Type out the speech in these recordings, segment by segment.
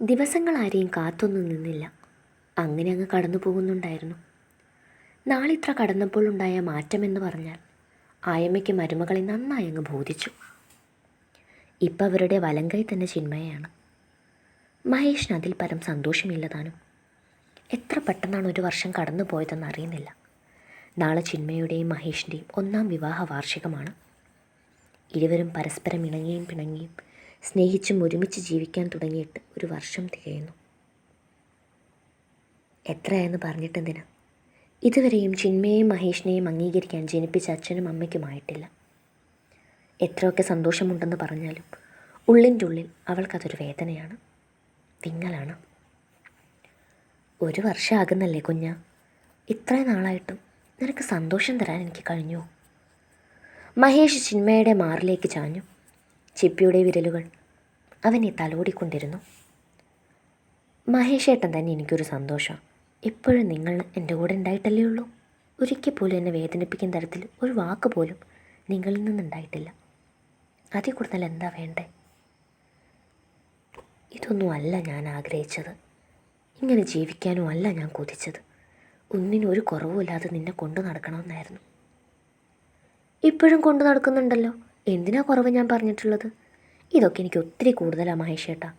ദിവസങ്ങൾ ആരെയും കാത്തൊന്നും നിന്നില്ല. അങ്ങനെ അങ്ങ് കടന്നു പോകുന്നുണ്ടായിരുന്നു. നാളിത്ര ഉണ്ടായ മാറ്റമെന്ന് പറഞ്ഞാൽ ആയമ്മയ്ക്ക് മരുമകളെ നന്നായി അങ്ങ് ബോധിച്ചു. ഇപ്പം അവരുടെ വലങ്കൈ തന്നെ ചിന്മയാണ്. മഹേഷിന് അതിൽ പരം സന്തോഷമില്ലതാനും എത്ര പെട്ടെന്നാണ് ഒരു വർഷം കടന്നു പോയതെന്ന് അറിയുന്നില്ല. നാളെ ചിന്മയുടെയും മഹേഷിന്റെയും ഒന്നാം വിവാഹ വാർഷികമാണ്. ഇരുവരും പരസ്പരം ഇണങ്ങിയും പിണങ്ങിയും സ്നേഹിച്ചും ഒരുമിച്ച് ജീവിക്കാൻ തുടങ്ങിയിട്ട് ഒരു വർഷം തികയുന്നു. എത്രയെന്ന് പറഞ്ഞിട്ടെന്തിനാ? ഇതുവരെയും ചിന്മയെയും മഹേഷിനെയും അംഗീകരിക്കാൻ ജനിപ്പിച്ച അച്ഛനും അമ്മയ്ക്കുമായിട്ടില്ല എത്രയൊക്കെ സന്തോഷമുണ്ടെന്ന് പറഞ്ഞാലും ഉള്ളിന്റെ ഉള്ളിൽ അവൾക്കതൊരു വേദനയാണ്. വിങ്ങലാണ് ഒരു വർഷമാകുന്നല്ലേ കുഞ്ഞ. ഇത്രയും നാളായിട്ടും നിനക്ക് സന്തോഷം തരാൻ എനിക്ക് കഴിഞ്ഞു? മഹേഷ് ചിന്മയുടെ മാറിലേക്ക് ചാഞ്ഞു. ചിപ്പിയുടെ വിരലുകൾ അവനെ തലോടിക്കൊണ്ടിരുന്നു. മഹേഷേട്ടൻ തന്നെ എനിക്കൊരു സന്തോഷം. ഇപ്പോഴും നിങ്ങൾ എന്റെ കൂടെ ഉണ്ടായിട്ടല്ലേ ഉള്ളൂ? ഒരിക്കൽ പോലും എന്നെ വേദനിപ്പിക്കുന്ന തരത്തിൽ ഒരു വാക്ക് പോലും നിങ്ങളിൽ നിന്നുണ്ടായിട്ടില്ല. അതിൽ കൂടുതൽ എന്താ വേണ്ടേ? ഇതൊന്നും അല്ല ഞാൻ ആഗ്രഹിച്ചത്. ഇങ്ങനെ ജീവിക്കാനും അല്ല ഞാൻ കൊതിച്ചത്. ഒന്നിനും ഒരു കുറവുമില്ലാതെ നിന്നെ കൊണ്ടു നടക്കണമെന്നായിരുന്നു. ഇപ്പോഴും കൊണ്ടു നടക്കുന്നുണ്ടല്ലോ. എന്തിനാ കുറവ് ഞാൻ പറഞ്ഞിട്ടുള്ളത്? ഇതൊക്കെ എനിക്ക് ഒത്തിരി കൂടുതലാണ് മഹേഷേട്ടാ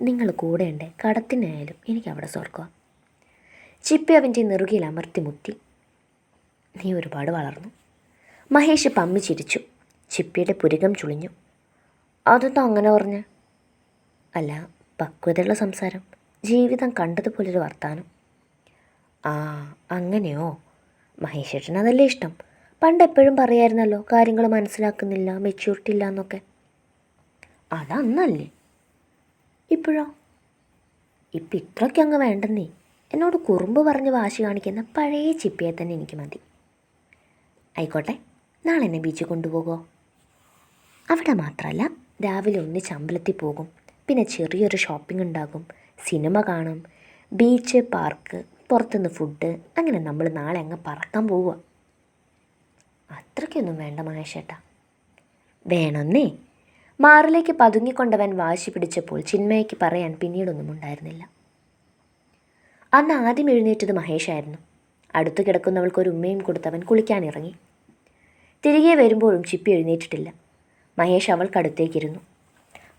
നിങ്ങൾ കൂടെയുണ്ടേ കടത്തിനായാലും എനിക്ക് അവിടെ സ്വർഗം ചിപ്പി അവന്റെ നെറുകയിൽ അമർത്തി മുത്തി. നീ ഒരുപാട് വളർന്നു. മഹേഷ് പമ്മി ചിരിച്ചു. ചിപ്പിയുടെ പുരികം ചുളിഞ്ഞു. അതെന്താ അങ്ങനെ പറഞ്ഞ? അല്ല പക്വതയുള്ള സംസാരം. ജീവിതം കണ്ടതുപോലൊരു വർത്താനം. ആ അങ്ങനെയോ? മഹേഷേട്ടൻ അതല്ലേ ഇഷ്ടം. പണ്ട് എപ്പോഴും പറയായിരുന്നല്ലോ കാര്യങ്ങൾ മനസ്സിലാക്കുന്നില്ല മെച്യൂരിറ്റി ഇല്ല എന്നൊക്കെ അതന്നല്ലേ? ഇപ്പോഴോ? ഇപ്പം ഇത്രയ്ക്ക് അങ്ങ് വേണ്ടെന്നേ. എന്നോട് കുറുമ്പ് പറഞ്ഞ് വാശി കാണിക്കുന്ന പഴയ ചിപ്പിയെ തന്നെ എനിക്ക് മതി. ആയിക്കോട്ടെ നാളെ എന്നെ ബീച്ചിൽ കൊണ്ടുപോകോ. അവിടെ മാത്രമല്ല രാവിലെ ഒന്നിച്ച് അമ്പലത്തിൽ പോകും. പിന്നെ ചെറിയൊരു ഷോപ്പിംഗ് ഉണ്ടാകും. സിനിമ കാണും. ബീച്ച് പാർക്ക് പുറത്തുനിന്ന് ഫുഡ് അങ്ങനെ നമ്മൾ നാളെ അങ്ങ് പറക്കാൻ പോവുക. അത്രയ്ക്കൊന്നും വേണ്ട മഹേഷേട്ട. വേണമെന്നേ മാറിലേക്ക് പതുങ്ങിക്കൊണ്ടവൻ വാശി പിടിച്ചപ്പോൾ ചിന്മയ്ക്ക് പറയാൻ പിന്നീടൊന്നും ഉണ്ടായിരുന്നില്ല. അന്ന് ആദ്യം എഴുന്നേറ്റത് മഹേഷായിരുന്നു. അടുത്തു കിടക്കുന്നവൾക്ക് ഒരു ഉമ്മയും കൊടുത്തവൻ കുളിക്കാനിറങ്ങി. തിരികെ വരുമ്പോഴും ചിപ്പി എഴുന്നേറ്റിട്ടില്ല. മഹേഷ് അവൾക്കടുത്തേക്കിരുന്നു.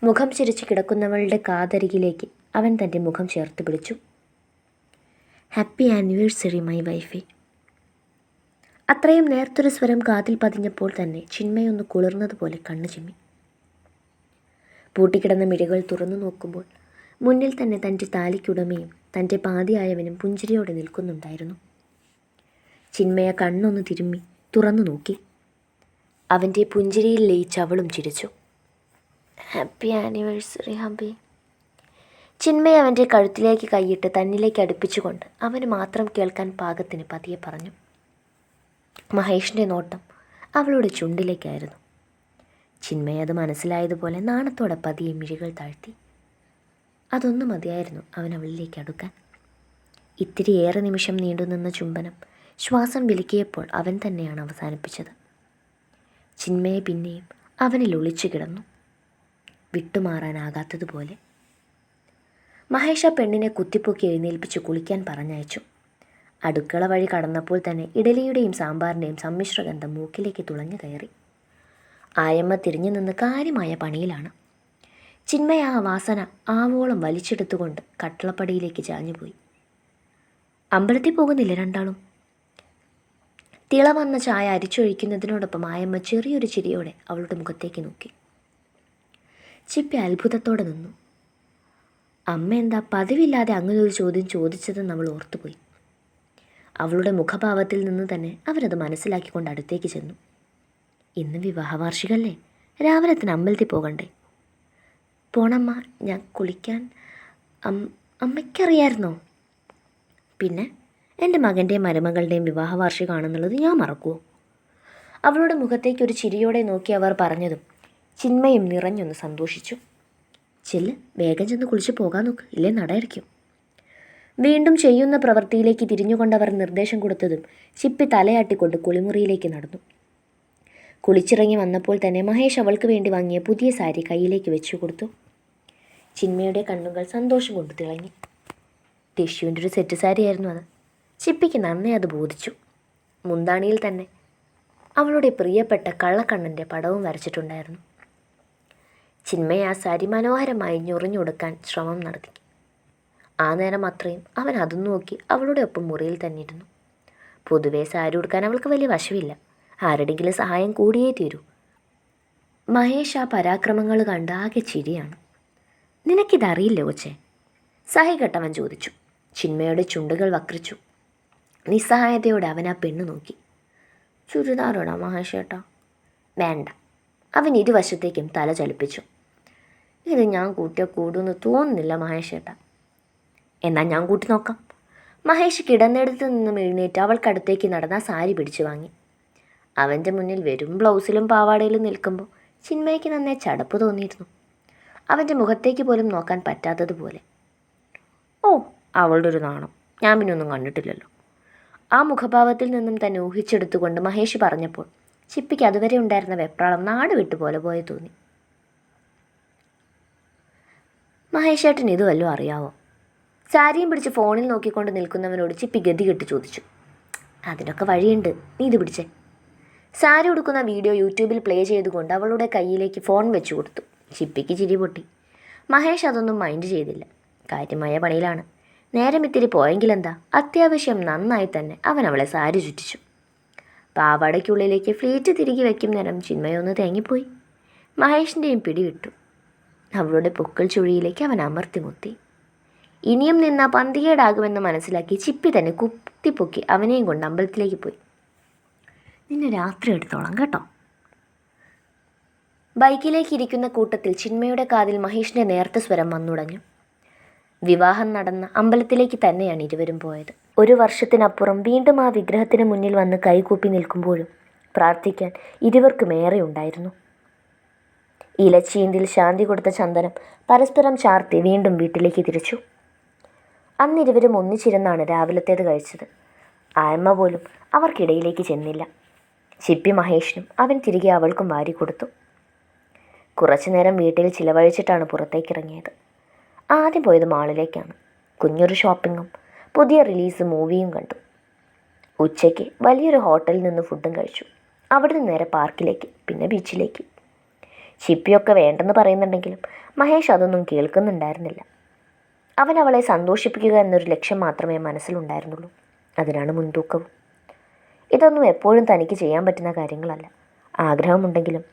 മുഖം ചിരിച്ച് കിടക്കുന്നവളുടെ കാതരികിലേക്ക് അവൻ തന്റെ മുഖം ചേർത്ത് പിടിച്ചു. ഹാപ്പി ആനിവേഴ്സറി മൈ വൈഫേ അത്രയും നേർത്തൊരു സ്വരം കാതിൽ പതിഞ്ഞപ്പോൾ തന്നെ ചിന്മയൊന്ന് കുളിർന്നതുപോലെ കണ്ണു ചിമ്മി. പൂട്ടിക്കിടന്ന മിഴികൾ തുറന്നു നോക്കുമ്പോൾ മുന്നിൽ തന്നെ തന്റെ താലിക്കുടമയും തന്റെ പാതിയായവനും പുഞ്ചിരിയോടെ നിൽക്കുന്നുണ്ടായിരുന്നു. ചിന്മയ കണ്ണൊന്ന് തിരുമ്മി തുറന്നു നോക്കി. അവന്റെ പുഞ്ചിരിയിൽ ലയിച്ച് അവളും ചിരിച്ചു. Happy anniversary Hampi. ചിന്മയ അവന്റെ കഴുത്തിലേക്ക് കൈയിട്ട് തന്നിലേക്ക് അടുപ്പിച്ചുകൊണ്ട് അവന് മാത്രം കേൾക്കാൻ പാകത്തിന് പതിയെ പറഞ്ഞു. മഹേഷിന്റെ നോട്ടം അവളുടെ ചുണ്ടിലേക്കായിരുന്നു. ചിന്മയ അത് മനസ്സിലായതുപോലെ നാണത്തോടെ പതിയെ മിഴികൾ താഴ്ത്തി. അതൊന്നും മതിയായിരുന്നു അവൻ അവളിലേക്ക് അടുക്കാൻ. ഇത്തിരി ഏറെ നിമിഷം നീണ്ടുനിന്ന ചുംബനം ശ്വാസം വിലക്കിയപ്പോൾ അവൻ തന്നെയാണ് അവസാനിപ്പിച്ചത്. ചിന്മയെ പിന്നെയും അവനിൽ ഒളിച്ചു കിടന്നു. വിട്ടുമാറാനാകാത്തതുപോലെ. മഹേഷ് പെണ്ണിനെ കുത്തിപ്പൊക്കി എഴുന്നേൽപ്പിച്ച് കുളിക്കാൻ പറഞ്ഞയച്ചു. അടുക്കള വഴി കടന്നപ്പോൾ തന്നെ ഇഡലിയുടെയും സാമ്പാറിന്റെയും സമ്മിശ്ര ഗന്ധം മൂക്കിലേക്ക് തുളഞ്ഞു കയറി. ആയമ്മ തിരിഞ്ഞു നിന്ന് കാര്യമായ പണിയിലാണ്. ചിന്മയ ആ വാസന ആവോളം വലിച്ചെടുത്തുകൊണ്ട് കട്ടളപ്പടിയിലേക്ക് ചാഞ്ഞുപോയി അമ്പലത്തിൽ പോകുന്നില്ല രണ്ടാളും? തിള വന്ന ചായ അരിച്ചൊഴിക്കുന്നതിനോടൊപ്പം ആയമ്മ ചെറിയൊരു ചിരിയോടെ അവളുടെ മുഖത്തേക്ക് നോക്കി. ചിപ്പി അത്ഭുതത്തോടെ നിന്നു. അമ്മ എന്താ പതിവില്ലാതെ അങ്ങനെ ഒരു ചോദ്യം ചോദിച്ചതെന്ന് അവൾ ഓർത്തുപോയി. അവളുടെ മുഖഭാവത്തിൽ നിന്ന് തന്നെ അവരത് മനസ്സിലാക്കിക്കൊണ്ട് അടുത്തേക്ക് ചെന്നു. ഇന്ന് വിവാഹവാർഷികല്ലേ? രാവിലെ തന്നെ അമ്പലത്തിൽ പോകണ്ടേ? പോണമ്മ ഞാൻ കുളിക്കാൻ അമ്മയ്ക്കറിയായിരുന്നോ? പിന്നെ എന്റെ മകന്റെയും മരുമകളുടെയും വിവാഹവാർഷികമാണെന്നുള്ളത് ഞാൻ മറക്കുമോ അവളുടെ മുഖത്തേക്ക് ഒരു ചിരിയോടെ നോക്കി അവർ പറഞ്ഞതും ചിന്മയും നിറഞ്ഞൊന്ന് സന്തോഷിച്ചു. ചെല്ല് വേഗം ചെന്ന് കുളിച്ച് പോകാൻ നോക്ക് ഇല്ലേ? നടയിരിക്കും വീണ്ടും ചെയ്യുന്ന പ്രവൃത്തിയിലേക്ക് തിരിഞ്ഞുകൊണ്ടവർ നിർദ്ദേശം കൊടുത്തതും ചിപ്പി തലയാട്ടിക്കൊണ്ട് കുളിമുറിയിലേക്ക് നടന്നു. കുളിച്ചിറങ്ങി വന്നപ്പോൾ തന്നെ മഹേഷ് അവൾക്ക് വേണ്ടി വാങ്ങിയ പുതിയ സാരി കയ്യിലേക്ക് വെച്ചു കൊടുത്തു ചിന്മയുടെ കണ്ണുകൾ സന്തോഷം കൊണ്ട് തിളങ്ങി. ടിഷ്യൂവിന്റെ ഒരു സെറ്റ് സാരിയായിരുന്നു അത്. ചിപ്പിക്ക് നന്നേ അത് ബോധിച്ചു. മുന്താണിയിൽ തന്നെ അവളുടെ പ്രിയപ്പെട്ട കള്ളക്കണ്ണന്റെ പടവും വരച്ചിട്ടുണ്ടായിരുന്നു. ചിന്മയ ആ സാരി മനോഹരമായി ഞൊറിഞ്ഞൊടുക്കാൻ ശ്രമം നടത്തി. ആ നേരം അത്രയും. അവൻ അതും നോക്കി അവളുടെ ഒപ്പം മുറിയിൽ തന്നെ ഇരുന്നു പൊതുവേ സാരി ഉടുക്കാൻ അവൾക്ക് വലിയ വശമില്ല. ആരുടെങ്കിലും സഹായം കൂടിയേ തീരൂ. മഹേഷ് ആ പരാക്രമങ്ങൾ കണ്ട് ആകെ ചിരിയാണ്. നിനക്കിതറിയില്ലേ സഹി സഹികെട്ടവൻ ചോദിച്ചു. ചിന്മയുടെ ചുണ്ടുകൾ വക്രിച്ചു. നിസ്സഹായതയോടെ അവൻ ആ പെണ്ണ് നോക്കി. ചുരിദാറോടാ മഹേഷേട്ടാ വേണ്ട. അവൻ ഇരുവശത്തേക്കും തല ചലിപ്പിച്ചു. ഇത് ഞാൻ കൂട്ടിയ കൂടുമെന്ന് തോന്നുന്നില്ല മഹേഷേട്ടാ എന്നാൽ ഞാൻ കൂട്ടി നോക്കാം. മഹേഷ് കിടന്നിടത്ത് നിന്നും എഴുന്നേറ്റ് അവൾക്കടുത്തേക്ക് നടന്ന സാരി പിടിച്ചു വാങ്ങി. അവന്റെ മുന്നിൽ വെറും ബ്ലൗസിലും പാവാടയിലും നിൽക്കുമ്പോൾ ചിന്മയ്ക്ക് നന്നേ ചടപ്പ് തോന്നിയിരുന്നു. അവന്റെ മുഖത്തേക്ക് പോലും നോക്കാൻ പറ്റാത്തതുപോലെ. ഓ അവളുടെ ഒരു നാണം. ഞാൻ പിന്നെ ഒന്നും കണ്ടിട്ടില്ലല്ലോ. ആ മുഖഭാവത്തിൽ നിന്നും തന്നെ ഊഹിച്ചെടുത്തുകൊണ്ട് മഹേഷ് പറഞ്ഞപ്പോൾ ചിപ്പിക്ക് അതുവരെ ഉണ്ടായിരുന്ന വെപ്രാളം നാട് വിട്ടുപോലെ പോയി തോന്നി. മഹേഷേട്ടൻ ഇതുവല്ലോ അറിയാവോ? സാരിയും പിടിച്ച് ഫോണിൽ നോക്കിക്കൊണ്ട് നിൽക്കുന്നവനോട് ചിപ്പി ഗതി കെട്ട് ചോദിച്ചു. അതിനൊക്കെ വഴിയുണ്ട്. നീ ഇത് പിടിച്ചേ. സാരി ഉടുക്കുന്ന വീഡിയോ യൂട്യൂബിൽ പ്ലേ ചെയ്തുകൊണ്ട് അവളുടെ കയ്യിലേക്ക് ഫോൺ വെച്ചു കൊടുത്തു. ചിപ്പിക്ക് ചിരി പൊട്ടി. മഹേഷ് അതൊന്നും മൈൻഡ് ചെയ്തില്ല. കാര്യമായ പണിയിലാണ്. നേരം ഇത്തിരി പോയെങ്കിലെന്താ അത്യാവശ്യം നന്നായി തന്നെ. അവൻ അവളെ സാരി ചുറ്റിച്ചു. പാവാടയ്ക്കുള്ളിലേക്ക് ഫ്ലീറ്റ് തിരികെ വയ്ക്കും നേരം ചിന്മയൊന്ന് തേങ്ങിപ്പോയി. മഹേഷിന്റെയും പിടി വിട്ടു. അവളുടെ പൊക്കിൾ ചുഴിയിലേക്ക് അവൻ അമർത്തി മുത്തി. ഇനിയും നിന്ന പന്തികേടാകുമെന്ന് മനസ്സിലാക്കി ചിപ്പി തന്നെ കുത്തിപ്പൊക്കി അവനെയും കൊണ്ട് അമ്പലത്തിലേക്ക് പോയി. നിന്നെ രാത്രി എടുത്തോളാം കേട്ടോ. ബൈക്കിലേക്ക് ഇരിക്കുന്ന കൂട്ടത്തിൽ ചിന്മയുടെ കാതിൽ മഹേഷിന്റെ നേർത്ത സ്വരം വന്നുടഞ്ഞു വിവാഹം നടന്ന അമ്പലത്തിലേക്ക് തന്നെയാണ് ഇരുവരും പോയത്. ഒരു വർഷത്തിനപ്പുറം വീണ്ടും ആ വിഗ്രഹത്തിന് മുന്നിൽ വന്ന് കൈകൂപ്പി നിൽക്കുമ്പോഴും പ്രാർത്ഥിക്കാൻ ഇരുവർക്കും ഏറെ ഉണ്ടായിരുന്നു. ഇലച്ചീന്തിൽ ശാന്തി കൊടുത്ത ചന്ദനം പരസ്പരം ചാർത്തി വീണ്ടും വീട്ടിലേക്ക് തിരിച്ചു. അന്നിരുവരും ഒന്നിച്ചിരുന്നാണ് രാവിലത്തേത് കഴിച്ചത്. ആയമ്മ പോലും അവർക്കിടയിലേക്ക് ചെന്നില്ല. ചിപ്പി മഹേഷിനും അവൻ തിരികെ അവൾക്കും വാരി കൊടുത്തു. കുറച്ചു നേരം വീട്ടിൽ ചിലവഴിച്ചിട്ടാണ് പുറത്തേക്ക് ഇറങ്ങിയത് ആദ്യം പോയത് മാളിലേക്കാണ് കുഞ്ഞൊരു ഷോപ്പിങ്ങും പുതിയ റിലീസ് മൂവിയും കണ്ടു. ഉച്ചയ്ക്ക് വലിയൊരു ഹോട്ടലിൽ നിന്ന് ഫുഡും കഴിച്ചു. അവിടുന്ന് നേരെ പാർക്കിലേക്ക് പിന്നെ ബീച്ചിലേക്ക്. ചിപ്പിയൊക്കെ വേണ്ടെന്ന് പറയുന്നുണ്ടെങ്കിലും മഹേഷ് അതൊന്നും കേൾക്കുന്നുണ്ടായിരുന്നില്ല. അവൻ അവളെ സന്തോഷിപ്പിക്കുക എന്നൊരു ലക്ഷ്യം മാത്രമേ മനസ്സിലുണ്ടായിരുന്നുള്ളൂ. അതിനാണ് മുൻതൂക്കവും. ഇതൊന്നും എപ്പോഴും തനിക്ക് ചെയ്യാൻ പറ്റുന്ന കാര്യങ്ങളല്ല. ആഗ്രഹമുണ്ടെങ്കിലും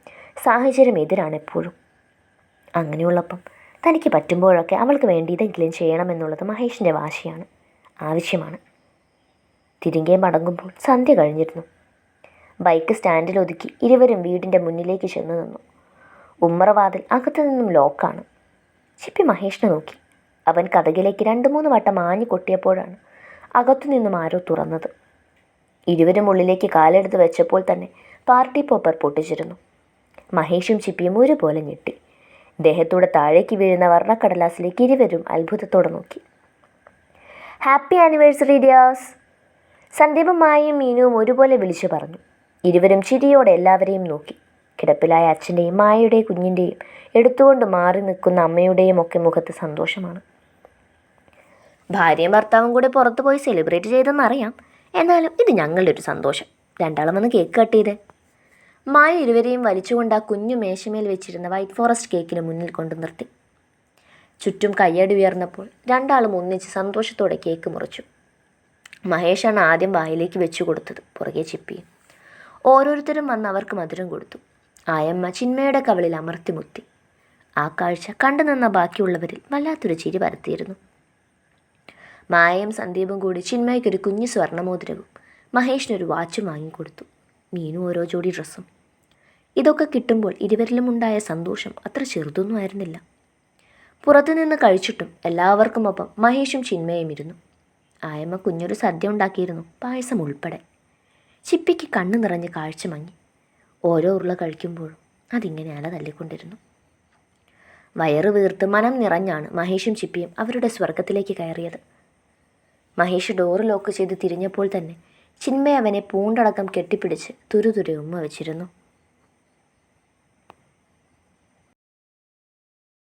സാഹചര്യം എതിരാണ് എപ്പോഴും. അങ്ങനെയുള്ളപ്പം തനിക്ക് പറ്റുമ്പോഴൊക്കെ അവൾക്ക് വേണ്ടി ഇതെങ്കിലും ചെയ്യണമെന്നുള്ളത് മഹേഷിന്റെ വാശിയാണ് ആവശ്യമാണ്. തിരികെ മടങ്ങുമ്പോൾ സന്ധ്യ കഴിഞ്ഞിരുന്നു. ബൈക്ക് സ്റ്റാൻഡിൽ ഒതുക്കി ഇരുവരും വീടിന്റെ മുന്നിലേക്ക് ചെന്ന് നിന്നു. ഉമ്മറവാതിൽ അകത്തു നിന്നും ലോക്കാണ്. ചിപ്പി മഹേഷിനെ നോക്കി. അവൻ കഥകിലേക്ക് രണ്ട് മൂന്ന് വട്ടം ആഞ്ഞു കൊട്ടിയപ്പോഴാണ് അകത്തുനിന്നും ആരോ തുറന്നത്. ഇരുവരും ഉള്ളിലേക്ക് കാലെടുത്ത് വെച്ചപ്പോൾ തന്നെ പാർട്ടി പോപ്പർ പൊട്ടിച്ചിരുന്നു. മഹേഷും ചിപ്പിയും ഒരുപോലെ ഞെട്ടി. ദേഹത്തൂടെ താഴേക്ക് വീഴുന്ന വർണക്കടലാസിലേക്ക് ഇരുവരും അത്ഭുതത്തോടെ നോക്കി. ഹാപ്പി ആനിവേഴ്സറി ഡിയാസ് സന്ദീപും മായയും മീനുവും ഒരുപോലെ വിളിച്ചു പറഞ്ഞു. ഇരുവരും ചിരിയോടെ എല്ലാവരെയും നോക്കി. കിടപ്പിലായ അച്ഛന്റെയും മായയുടെയും കുഞ്ഞിന്റെയും എടുത്തുകൊണ്ട് മാറി നിൽക്കുന്ന അമ്മയുടെയും ഒക്കെ മുഖത്ത് സന്തോഷമാണ്. ഭാര്യയും ഭർത്താവും കൂടെ പുറത്തു പോയി സെലിബ്രേറ്റ് ചെയ്തെന്നറിയാം. എന്നാലും ഇത് ഞങ്ങളുടെ ഒരു സന്തോഷം. രണ്ടാളും വന്ന് കേക്ക് കട്ട് ചെയ്തേ. മായ ഇരുവരെയും വലിച്ചുകൊണ്ട് ആ കുഞ്ഞു മേശമേൽ വെച്ചിരുന്ന വൈറ്റ് ഫോറസ്റ്റ് കേക്കിന് മുന്നിൽ കൊണ്ടു നിർത്തി. ചുറ്റും കയ്യടി ഉയർന്നപ്പോൾ രണ്ടാളും ഒന്നിച്ച് സന്തോഷത്തോടെ കേക്ക് മുറിച്ചു. മഹേഷാണ് ആദ്യം വായിലേക്ക് വെച്ചു കൊടുത്തത് പുറകെ ചിപ്പിയും ഓരോരുത്തരും വന്ന് അവർക്ക് മധുരം കൊടുത്തു. ആയമ്മ ചിന്മയുടെ കവളിൽ അമർത്തി മുത്തി. ആ കാഴ്ച കണ്ടു നിന്ന ബാക്കിയുള്ളവരിൽ വല്ലാത്തൊരു ചിരി പരത്തിയിരുന്നു. മായയും സന്ദീപും കൂടി ചിന്മയ്ക്കൊരു കുഞ്ഞു സ്വർണമോതിരവും മഹേഷിനൊരു വാച്ചും വാങ്ങിക്കൊടുത്തു. മീനു ഓരോ ജോഡി ഡ്രസ്സും. ഇതൊക്കെ കിട്ടുമ്പോൾ ഇരുവരിലും ഉണ്ടായ സന്തോഷം അത്ര ചെറുതൊന്നും ആയിരുന്നില്ല. പുറത്തുനിന്ന് കഴിച്ചിട്ടും എല്ലാവർക്കുമൊപ്പം മഹേഷും ചിന്മയും ഇരുന്നു. ആയമ്മ കുഞ്ഞൊരു സദ്യ ഉണ്ടാക്കിയിരുന്നു പായസം ഉൾപ്പെടെ. ചിപ്പിക്ക് കണ്ണു നിറഞ്ഞ് കാഴ്ച മങ്ങി. ഓരോ ഉരുള കഴിക്കുമ്പോഴും അതിങ്ങനെ അല തല്ലിക്കൊണ്ടിരുന്നു. വയറ് വീർത്ത് മനം നിറഞ്ഞാണ് മഹേഷും ചിപ്പിയും അവരുടെ സ്വർഗത്തിലേക്ക് കയറിയത്. മഹേഷ് ഡോറ് ലോക്ക് ചെയ്ത് തിരിഞ്ഞപ്പോൾ തന്നെ ചിന്മയവനെ പൂണ്ടടക്കം കെട്ടിപ്പിടിച്ച് തുരുതുരെ ഉമ്മ വെച്ചിരുന്നു.